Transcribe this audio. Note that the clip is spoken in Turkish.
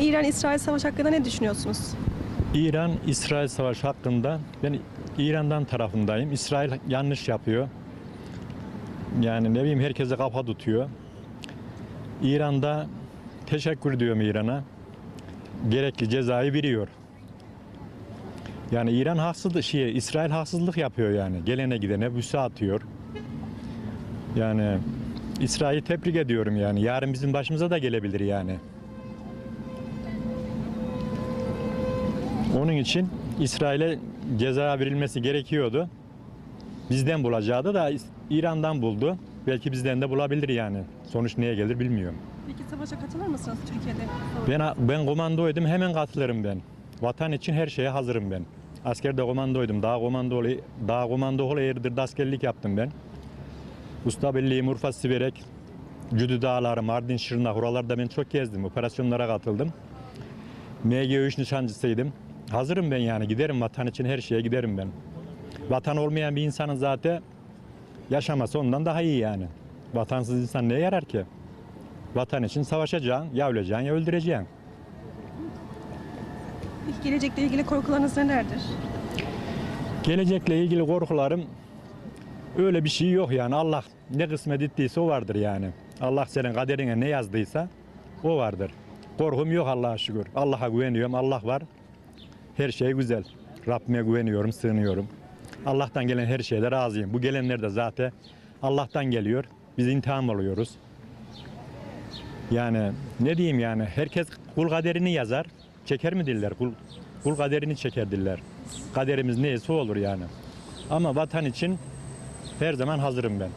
İran-İsrail savaşı hakkında ne düşünüyorsunuz? İran-İsrail savaşı hakkında ben İran'dan tarafındayım. İsrail yanlış yapıyor. Yani ne bileyim herkese kafa tutuyor. İran'da teşekkür ediyorum İran'a. Gerekli cezayı veriyor. Yani İran haksızlık, şey, İsrail haksızlık yapıyor yani. Gelene gidene büse atıyor. Yani İsrail'i tebrik ediyorum yani. Yarın bizim başımıza da gelebilir yani. Onun için İsrail'e ceza verilmesi gerekiyordu. Bizden bulacağı da İran'dan buldu. Belki bizden de bulabilir yani. Sonuç neye gelir bilmiyorum. Peki savaşa katılır mısınız Türkiye'de? Ben ben komandoydum hemen katılırım ben. Vatan için her şeye hazırım ben. Askerde komandoydum. Daha komando daha komando ol Eğirdir'de askerlik yaptım ben. Usta Birliği, Urfa, Siverek, Güdü Dağları, Mardin, Şırnak oralarda ben çok gezdim. Operasyonlara katıldım. MG3 nişancısıydım. Hazırım ben yani giderim vatan için her şeye giderim ben. Vatan olmayan bir insanın zaten yaşaması ondan daha iyi yani. Vatansız insan neye yarar ki? Vatan için savaşacaksın, ya öleceksin ya öldüreceksin. Gelecekle ilgili korkularınız nelerdir? Gelecekle ilgili korkularım öyle bir şey yok yani. Allah ne kısmet ettiyse o vardır yani. Allah senin kaderine ne yazdıysa o vardır. Korkum yok Allah'a şükür. Allah'a güveniyorum. Allah var. Her şey güzel. Rabbime güveniyorum, sığınıyorum. Allah'tan gelen her şeyde razıyım. Bu gelenler de zaten Allah'tan geliyor. Biz intiham oluyoruz. Yani ne diyeyim yani herkes kul kaderini yazar. Çeker mi diller? Kul, kul kaderini çeker diller. Kaderimiz neyse olur yani. Ama vatan için her zaman hazırım ben.